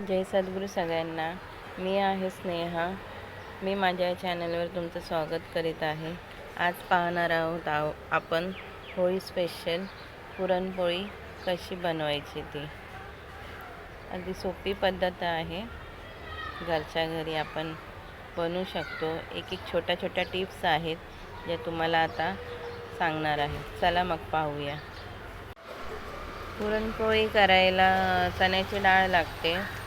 जय सद्गुरू सगळ्यांना. मी आहे स्नेहा. मी माझ्या चॅनलवर तुमचं स्वागत करीत आहे. आज पाहणार आहोत आहो आपण होळी स्पेशल पुरणपोळी कशी बनवायची ती. अगदी सोपी पद्धत आहे. घरच्या घरी आपण बनवू शकतो. एक एक छोट्या छोट्या टिप्स आहेत ज्या तुम्हाला आता सांगणार आहे. चला मग पाहूया. पुरणपोळी करायला चण्याची डाळ लागते.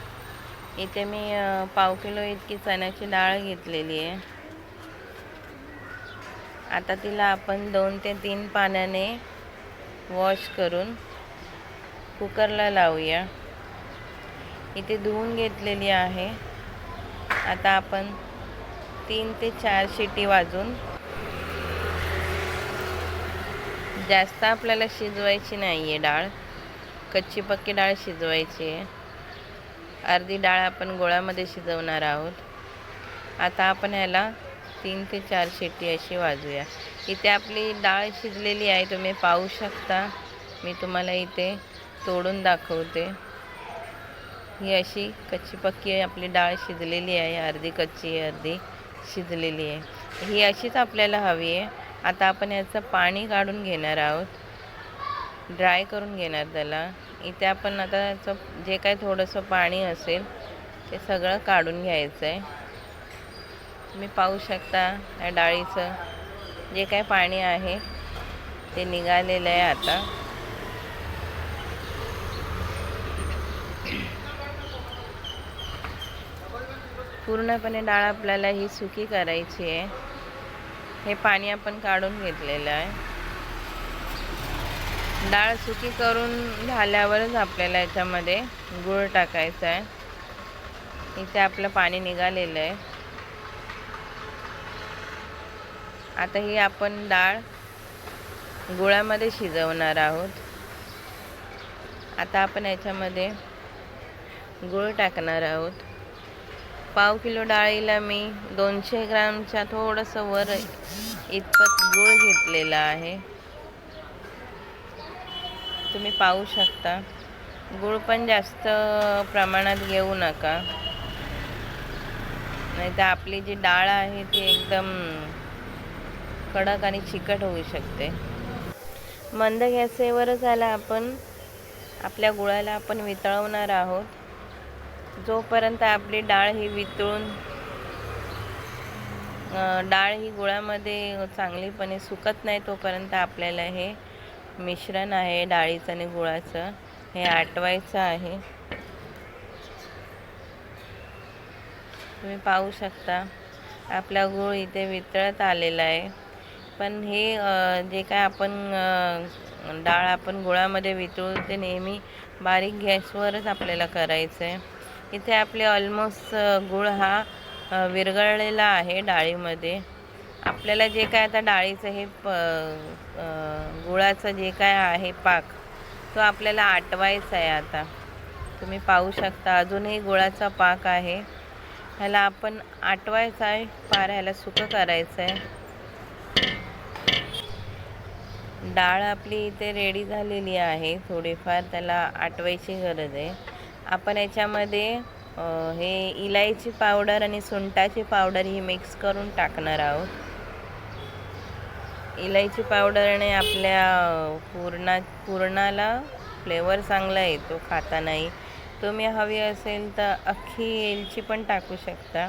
इथे मी पाव किलो इतकी चण्याची डाळ घेतलेली आहे. आता तिला आपण दोन ते तीन पाण्याने वॉश करून कुकरला लावूया. इथे धुवून घेतलेली आहे. आता आपण तीन ते चार शिटी वाजून जास्त आपल्याला शिजवायची नाही आहे डाळ. कच्ची पक्की डाळ शिजवायची आहे. अर्धी डाळ आपण गोळामध्ये शिजवणार आहोत. आता आपण ह्याला तीन ते चार शेटी अशी वाजूया. इथे आपली डाळ शिजलेली आहे तुम्ही पाहू शकता. मी तुम्हाला इथे तोडून दाखवते. ही अशी कच्ची पक्की आपली डाळ शिजलेली आहे अर्धी कच्ची अर्धी शिजलेली आहे. ही अशीच आपल्याला हवी आहे. आता आपण याचं पाणी काढून घेणार आहोत. ड्राय करून घेणार त्याला. इथे आपण आता याचं जे काय थोडंसं पाणी असेल ते सगळं काढून घ्यायचं आहे तुम्ही पाहू शकता या डाळीचं जे काय पाणी आहे ते निघालेलं आहे आता. पूर्णपणे डाळ आपल्याला ही सुकी करायची आहे. हे पाणी आपण काढून घेतलेलं आहे. डाळ सुकी करून झाल्यावरच आपल्याला याच्यामध्ये गूळ टाकायचा आहे. इथे आपलं पाणी निघालेलं आहे. आता ही आपण डाळ गुळामध्ये शिजवणार आहोत. आता आपण याच्यामध्ये गूळ टाकणार आहोत. पाव किलो डाळीला मी दोनशे ग्रामच्या थोडंसं वर इतपत गूळ घेतलेला आहे. तुम्ही पाहू शकता. गूळ पण जास्त प्रमाणात घेऊ नका. नाही तर आपली जी डाळ आहे ती एकदम कडक आणि चिकट होऊ शकते. मंद गॅसेवरच आला आपण आपल्या गुळाला आपण वितळवणार आहोत. जोपर्यंत आपली डाळ ही वितळून डाळ ही गुळामध्ये चांगलीपणे सुकत नाही तोपर्यंत आपल्याला हे मिश्रण आहे डाळीचं आणि गुळाचं. हे आटवायचं आहे. तुम्ही पाहू शकता आपला गूळ इथे वितळत आलेला आहे. पण हे जे काय आपण डाळ आपण गुळामध्ये वितळू ते नेहमी बारीक गॅसवरच आपल्याला करायचं आहे इथे आपले ऑलमोस्ट गूळ हा विरघळलेला आहे डाळीमध्ये. आपल्याला जे काय आता डाळीचं हे प गुळाचं जे काय आहे पाक तो आपल्याला आटवायचा आहे आता. तुम्ही पाहू शकता अजूनही गुळाचा पाक आहे. ह्याला आपण आटवायचा आहे पार ह्याला सुकं करायचं आहे. डाळ आपली इथे रेडी झालेली आहे थोडीफार त्याला आटवायची गरज आहे. आपण याच्यामध्ये हे इलायची पावडर आणि सुंटाची पावडर ही मिक्स करून टाकणार आहोत. इलायची पावडरने आपल्या पूर्णा पूर्णाला फ्लेवर चांगला येतो खातानाही. तुम्ही हवी असेल तर अख्खी एलची पण टाकू शकता.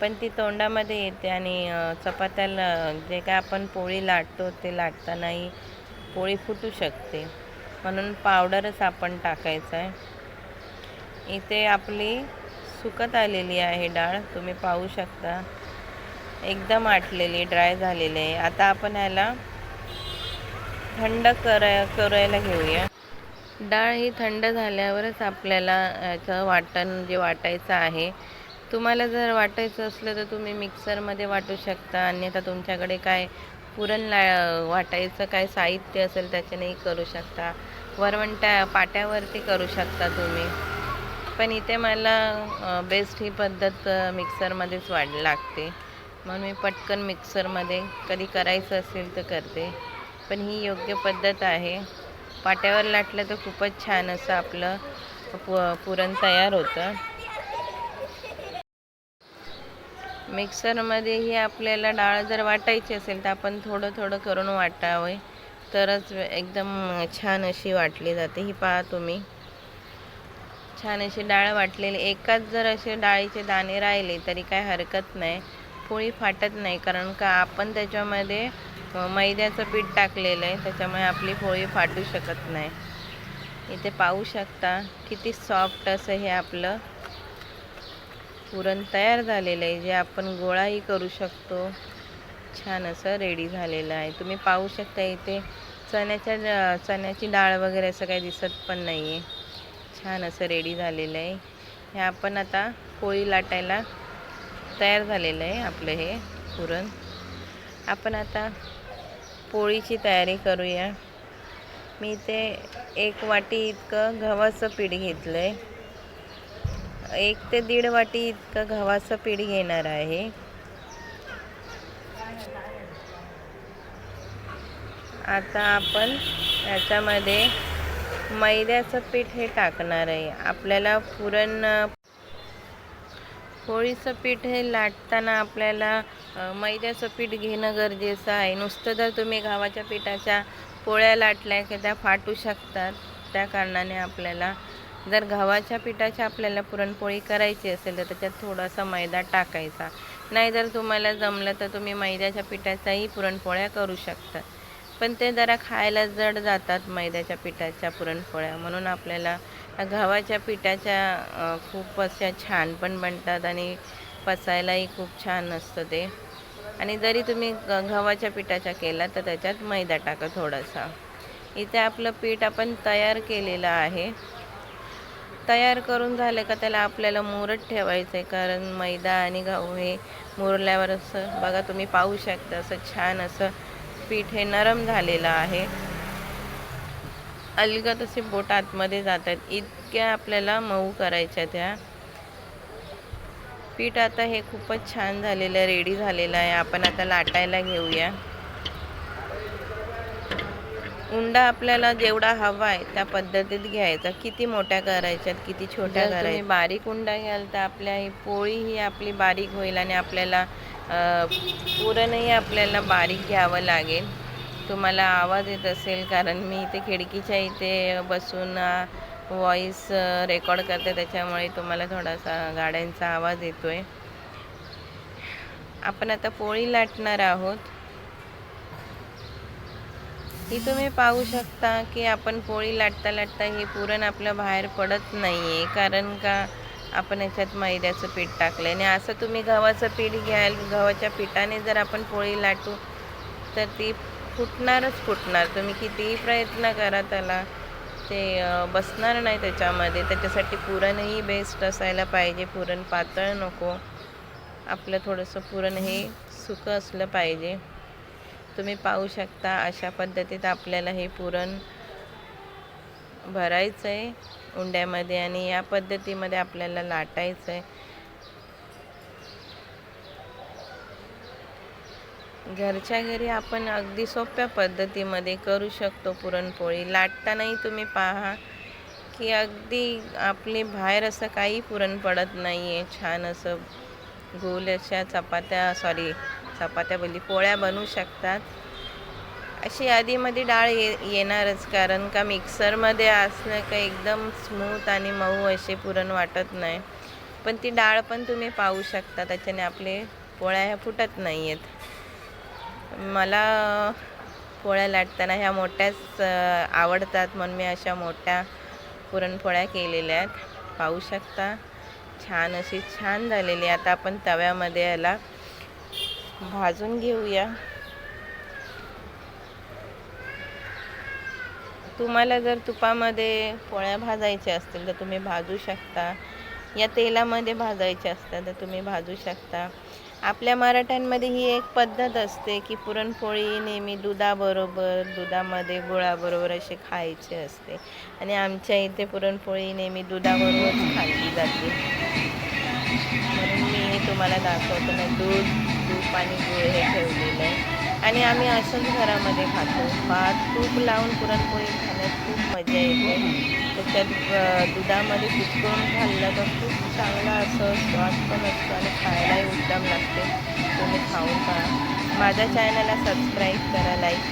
पण ती तोंडामध्ये येते आणि चपात्याला जे काय आपण पोळी लाटतो ते लाटतानाही पोळी फुटू शकते. म्हणून पावडरच आपण टाकायचं आहे. इथे आपली सुकत आलेली आहे डाळ तुम्ही पाहू शकता. एकदम आटलेली ड्राय झालेली आहे. आता आपण ह्याला थंड करा करायला घेऊया. डाळ ही थंड झाल्यावरच आपल्याला याचं वाटण जे वाटायचं आहे तुम्हाला जर वाटायचं असलं तर तुम्ही मिक्सरमध्ये वाटू शकता. अन्यथा तुमच्याकडे काय पुरण ला वाटायचं काय साहित्य असेल त्याच्यानेही करू शकता. वरवंट्या पाट्यावरती करू शकता तुम्ही. पण इथे मला बेस्ट ही पद्धत मिक्सरमध्येच वाढ लागते. म्हणून मी पटकन मिक्सरमध्ये कधी करायचं असेल तर करते. पण ही योग्य पद्धत आहे. पाट्यावर लाटलं तर खूपच छान असं आपलं पु पुरण तयार होतं. मिक्सरमध्येही आपल्याला डाळ जर वाटायची असेल तर आपण थोडं थोडं करून वाटावे. तरच एकदम छान अशी वाटली जाते. ही पहा तुम्ही. छान अशी डाळ वाटलेली. एकाच जर असे डाळीचे दाणे राहिले तरी काय हरकत नाही. पोळी फाटत नाही कारण का आपण त्याच्यामध्ये मैद्याचं पीठ टाकलेलं आहे. त्याच्यामुळे आपली पोळी फाटू शकत नाही. इथे पाहू शकता किती सॉफ्ट असं हे आपलं पुरण तयार झालेलं आहे. जे आपण गोळाही करू शकतो. छान असं रेडी झालेलं आहे. तुम्ही पाहू शकता इथे चण्याच्या चण्याची डाळ वगैरे असं काही दिसत पण नाही आहे छान असं रेडी झालेलं आहे. हे आपण आता पोळी लाटायला तयार झालेलं आहे आपलं हे पुरण. आपण आता पोळीची तयारी करूया. मी ते एक वाटी इतकं गव्हाचं पीठ घेतलं आहे एक ते दीड वाटी इतकं गव्हाचं पीठ घेणार आहे. आता आपण याच्यामध्ये मैद्याचं पीठ हे टाकणार आहे. आपल्याला पुरण पोळीचं पीठ हे लाटताना आपल्याला मैद्याचं पीठ घेणं गरजेचं आहे. नुसतं जर तुम्ही गव्हाच्या पिठाच्या पोळ्या लाटल्या की त्या फाटू शकतात. त्या कारणाने आपल्याला जर गव्हाच्या पिठाची आपल्याला पुरणपोळी करायची असेल तर त्याच्यात थोडासा मैदा टाकायचा. नाही जर तुम्हाला जमलं तर तुम्ही मैद्याच्या पिठाचाही पुरणपोळ्या करू शकता. पण ते जरा खायला जड जातात मैद्याच्या पिठाच्या पुरणपोळ्या. म्हणून आपल्याला गव्हाच्या पिठाच्या खूप अशा छान पण बनतात आणि पचायलाही खूप छान असतं ते. आणि जरी तुम्ही ग गव्हाच्या पिठाच्या केला तर त्याच्यात मैदा टाका थोडासा. इथे आपलं पीठ आपण तयार केलेलं आहे. तयार करून झालं का त्याला आपल्याला मुरत ठेवायचं आहे कारण मैदा आणि गहू हे मुरल्यावर असं बघा तुम्ही पाहू शकता असं छान असं पीठ हे नरम झालेलं आहे. अलगद असे बोट आतमध्ये जातात. इतक्या आपल्याला मऊ करायच्या त्या. पीठ आता हे खूपच छान झालेलं रेडी झालेलं आहे. आपण आता लाटायला घेऊया. उंडा आपल्याला जेवढा हवा आहे त्या पद्धतीत घ्यायचा. किती मोठ्या करायच्यात किती छोट्या करायच्या बारीक उंडा घ्याल तर आपल्या ही पोळी ही आपली बारीक होईल आणि आपल्याला पुरणही आपल्याला बारीक घ्यावं लागेल. तुम्हाला आवाज येत असेल कारण मी इथे खिडकीच्या इथे बसून व्हॉईस रेकॉर्ड करते त्याच्यामुळे तुम्हाला थोडासा गाड्यांचा आवाज येतो आहे आपण आता पोळी लाटणार आहोत. ही तुम्ही पाहू शकता की आपण पोळी लाटता लाटता हे पुरण आपलं बाहेर पडत नाही आहे कारण का आपण याच्यात मैद्याचं पीठ टाकलं आणि असं तुम्ही गव्हाचं पीठ घ्याल गव्हाच्या पिठाने जर आपण पोळी लाटू तर ती फुटणारच फुटणार. तुम्ही कितीही प्रयत्न करा त्याला. ते बसणार नाही त्याच्यामध्ये. त्याच्यासाठी पुरणही बेस्ट असायला पाहिजे. पुरण पातळ नको. आपलं थोडंसं पुरण हे सुकं असलं पाहिजे. तुम्ही पाहू शकता अशा पद्धतीत आपल्याला हे पुरण भरायचं आहे उंड्यामध्ये आणि या पद्धतीमध्ये आपल्याला लाटायचं आहे घरच्या घरी आपण अगदी सोप्या पद्धतीमध्ये करू शकतो पुरणपोळी. लाटतानाही तुम्ही पहा की अगदी आपली बाहेर असं काही पुरण पडत नाही आहे छान असं गोल अशा चपात्या सॉरी चपात्या बोलली पोळ्या बनवू शकतात. अशी यादीमध्ये डाळ ये येणारच. कारण का मिक्सरमध्ये असलं का एकदम स्मूथ आणि मऊ असे पुरण वाटत नाही. पण ती डाळ पण तुम्ही पाहू शकता. त्याच्याने आपले पोळ्या ह्या फुटत नाही आहेत मला पोळ्या लाटताना ह्या मोठ्याच आवडतात म्हणून मी अशा मोठ्या पुरणपोळ्या केलेल्या आहेत. पाहू शकता. छान अशी छान झालेली आता आपण तव्यामध्ये याला भाजून घेऊया. तुम्हाला जर तुपामध्ये पोळ्या भाजायच्या असतील तर तुम्ही भाजू शकता. या तेलामध्ये भाजायच्या असतात तर तुम्ही भाजू शकता. आपल्या मराठ्यांमध्ये ही एक पद्धत असते की पुरणपोळी नेहमी दुधाबरोबर दुधामध्ये गुळाबरोबर असे खायचे असते. आणि आमच्या इथे पुरणपोळी नेहमी दुधाबरोबरच खाल्ली जाते. म्हणून मी हे तुम्हाला दाखवतो ना दूध तूप आणि गुळ हे ठेवले आणि आम्ही असंच घरामध्ये खातो. भात तूप लावून पुरणपोळी खाण्यात खूप मजा येते. त्याच्यात दुधामध्ये कुचकरून खाल्लं तर खूप चांगला असं स्वाद पण असतो आणि खायलाही उत्तम लागते. तुम्ही खाऊन पहा. माझ्या चॅनलला सबस्क्राईब करा लाईक